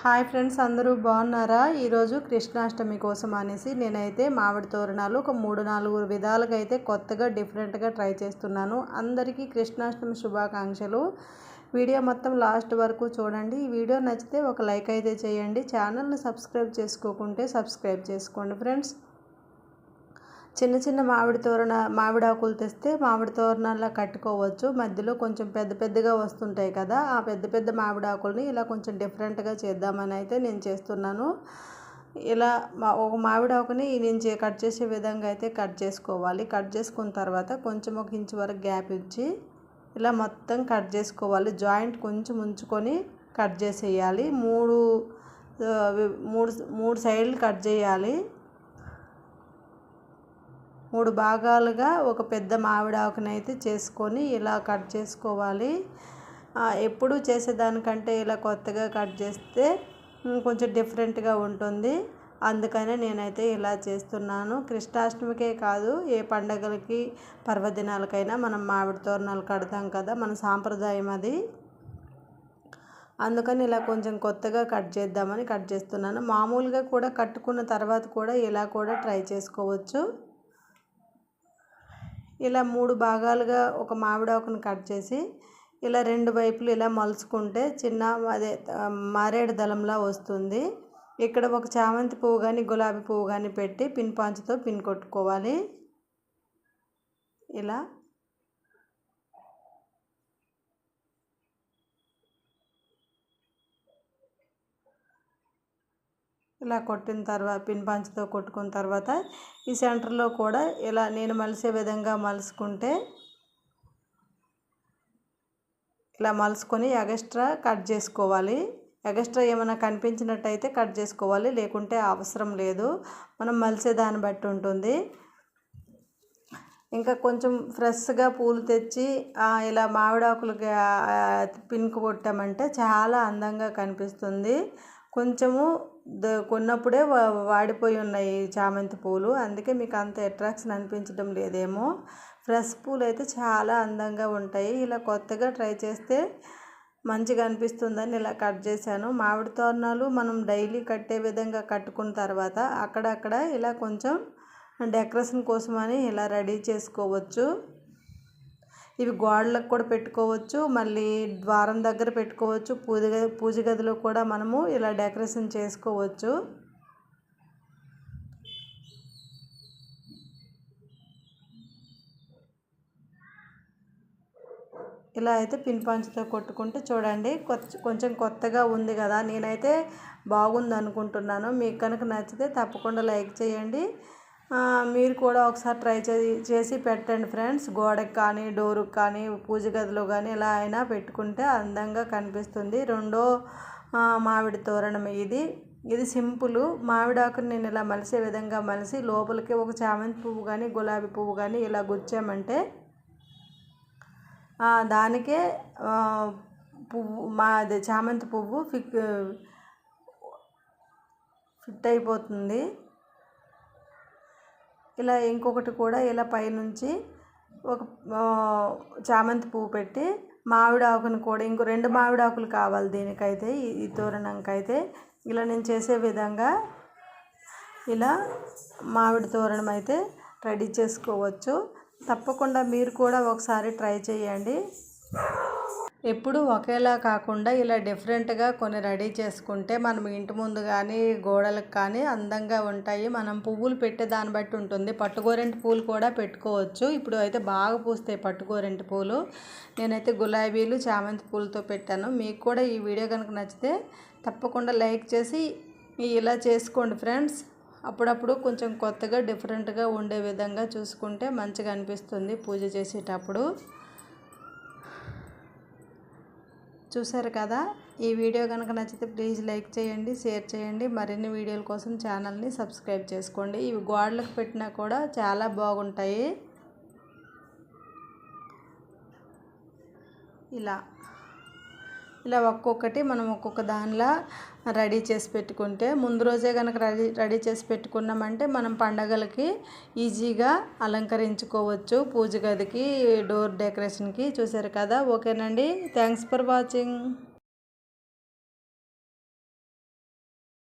Hi friends అందరూ బాగున్నారా? ఈరోజు కృష్ణాష్టమి కోసం అనేసి నేనైతే మామిడి తోరణాలు ఒక మూడు నాలుగు విధాలుగా అయితే కొత్తగా డిఫరెంట్గా ట్రై చేస్తున్నాను. అందరికీ కృష్ణాష్టమి శుభాకాంక్షలు. వీడియో మొత్తం లాస్ట్ వరకు చూడండి. ఈ వీడియో నచ్చితే ఒక లైక్ అయితే చేయండి. ఛానల్ని సబ్స్క్రైబ్ చేసుకోకుంటే సబ్స్క్రైబ్ చేసుకోండి ఫ్రెండ్స్. చిన్న చిన్న మామిడి తోరణ మామిడాకులు తెస్తే మామిడి తోరణాల్లో కట్టుకోవచ్చు. మధ్యలో కొంచెం పెద్ద పెద్దగా వస్తుంటాయి కదా ఆ పెద్ద పెద్ద మామిడాకుల్ని ఇలా కొంచెం డిఫరెంట్గా చేద్దామని అయితే నేను చేస్తున్నాను. ఇలా మా ఒక మామిడాకుని నేను కట్ చేసే విధంగా అయితే కట్ చేసుకోవాలి. కట్ చేసుకున్న తర్వాత కొంచెం ఒక ఇంచు వరకు గ్యాప్ ఇచ్చి ఇలా మొత్తం కట్ చేసుకోవాలి. జాయింట్ కొంచెం ఉంచుకొని కట్ చేసేయాలి. మూడు మూడు మూడు సైడ్లు కట్ చేయాలి. మూడు భాగాలుగా ఒక పెద్ద మామిడాకునైతే చేసుకొని ఇలా కట్ చేసుకోవాలి. ఎప్పుడు చేసేదానికంటే ఇలా కొత్తగా కట్ చేస్తే కొంచెం డిఫరెంట్గా ఉంటుంది. అందుకనే నేనైతే ఇలా చేస్తున్నాను. కృష్ణాష్టమికే కాదు ఏ పండగలకి పర్వదినాలకైనా మనం మామిడి తోరణాలు కడతాం కదా మన సాంప్రదాయం అది. అందుకని ఇలా కొంచెం కొత్తగా కట్ చేద్దామని కట్ చేస్తున్నాను. మామూలుగా కూడా కట్టుకున్న తర్వాత కూడా ఇలా కూడా ట్రై చేసుకోవచ్చు. ఇలా మూడు భాగాలుగా ఒక మామిడాకును కట్ చేసి ఇలా రెండు వైపులు ఇలా మలుచుకుంటే చిన్న అదే మారేడు దళంలా వస్తుంది. ఇక్కడ ఒక చామంతి పువ్వు కానీ గులాబీ పువ్వు కానీ పెట్టి పిన్ పాంచుతో పిన్ కొట్టుకోవాలి. ఇలా ఇలా కొట్టిన తర్వాత పిన్ పంచ్తో కొట్టుకున్న తర్వాత ఈ సెంటర్లో కూడా ఇలా నేను మలిసే విధంగా మలుసుకుంటే ఇలా మలుసుకొని ఎగస్ట్రా కట్ చేసుకోవాలి. ఎగస్ట్రా ఏమైనా కనిపించినట్టయితే కట్ చేసుకోవాలి. లేకుంటే అవసరం లేదు. మనం మలిసే దాన్ని బట్టి ఉంటుంది. ఇంకా కొంచెం ఫ్రెష్గా పూలు తెచ్చి ఇలా మామిడాకులకి పిన్కు కొట్టామంటే చాలా అందంగా కనిపిస్తుంది. కొంచెము కొన్నప్పుడే వాడిపోయి ఉన్నాయి చామంతి పూలు. అందుకే మీకు అంత అట్రాక్షన్ అనిపించడం లేదేమో. ఫ్రెష్ పూలు అయితే చాలా అందంగా ఉంటాయి. ఇలా కొత్తగా ట్రై చేస్తే మంచిగా అనిపిస్తుందని ఇలా కట్ చేశాను. మామిడి తోరణాలు మనం డైలీ కట్టే విధంగా కట్టుకున్న తర్వాత అక్కడక్కడ ఇలా కొంచెం డెకరేషన్ కోసమని ఇలా రెడీ చేసుకోవచ్చు. ఇవి గోడలకు కూడా పెట్టుకోవచ్చు మళ్ళీ ద్వారం దగ్గర పెట్టుకోవచ్చు పూజ పూజ గదిలో కూడా మనము ఇలా డెకరేషన్ చేసుకోవచ్చు. ఇలా అయితే పిన్ పంచుతో కొట్టుకుంటే చూడండి కొంచెం కొత్తగా ఉంది కదా నేనైతే బాగుంది అనుకుంటున్నాను మీకు కనుక నచ్చితే తప్పకుండా లైక్ చేయండి. మీరు కూడా ఒకసారి ట్రై చేసి పెట్టండి ఫ్రెండ్స్. గోడకి కానీ డోరుకి కానీ పూజ గదిలో కానీ ఎలా అయినా పెట్టుకుంటే అందంగా కనిపిస్తుంది. రెండో మామిడి తోరణం ఇది. ఇది సింపుల్. మామిడాకుని నేను ఇలా మలిసే విధంగా మలిసి లోపలికి ఒక చామంతి పువ్వు కానీ గులాబీ పువ్వు కానీ ఇలా గుచ్చామంటే దానికే పువ్వు మా అదే చామంతి పువ్వు ఫిక్ ఫిట్ అయిపోతుంది. ఇలా ఇంకొకటి కూడా ఇలా పైనుంచి ఒక చామంతి పువ్వు పెట్టి మామిడి కూడా ఇంకో రెండు మామిడి ఆకులు కావాలి దీనికైతే ఈ తోరణంకైతే. ఇలా నేను చేసే విధంగా ఇలా మామిడి తోరణం అయితే రెడీ చేసుకోవచ్చు. తప్పకుండా మీరు కూడా ఒకసారి ట్రై చేయండి. ఎప్పుడు ఒకేలా కాకుండా ఇలా డిఫరెంట్గా కొన్ని రెడీ చేసుకుంటే మనం ఇంటి ముందు కానీ గోడలకు కానీ అందంగా ఉంటాయి. మనం పువ్వులు పెట్టే దాన్ని బట్టి ఉంటుంది. పట్టుగోరెంటి పూలు కూడా పెట్టుకోవచ్చు. ఇప్పుడు అయితే బాగా పూస్తాయి పట్టుగోరెంటి పూలు. నేనైతే గులాబీలు చామంతి పూలతో పెట్టాను. మీకు కూడా ఈ వీడియో కనుక నచ్చితే తప్పకుండా లైక్ చేసి ఇలా చేసుకోండి ఫ్రెండ్స్. అప్పుడప్పుడు కొంచెం కొత్తగా డిఫరెంట్గా ఉండే విధంగా చూసుకుంటే మంచిగా అనిపిస్తుంది పూజ చేసేటప్పుడు. చూసారు కదా? ఈ వీడియో కనుక నచ్చితే ప్లీజ్ లైక్ చేయండి షేర్ చేయండి. మరిన్ని వీడియోల కోసం ఛానల్ని సబ్స్క్రైబ్ చేసుకోండి. ఇవి గోడలకు పెట్టినా కూడా చాలా బాగుంటాయి. ఇలా. ఇలా ఒక్కొక్కటి మనం ఒక్కొక్క దానిలా రెడీ చేసి పెట్టుకుంటే ముందు రోజే కనుక రెడీ రెడీ చేసి పెట్టుకున్నామంటే మనం పండగలకి ఈజీగా అలంకరించుకోవచ్చు. పూజ గదికి డోర్ డెకరేషన్కి చూసారు కదా? ఓకేనండి. Thanks for watching.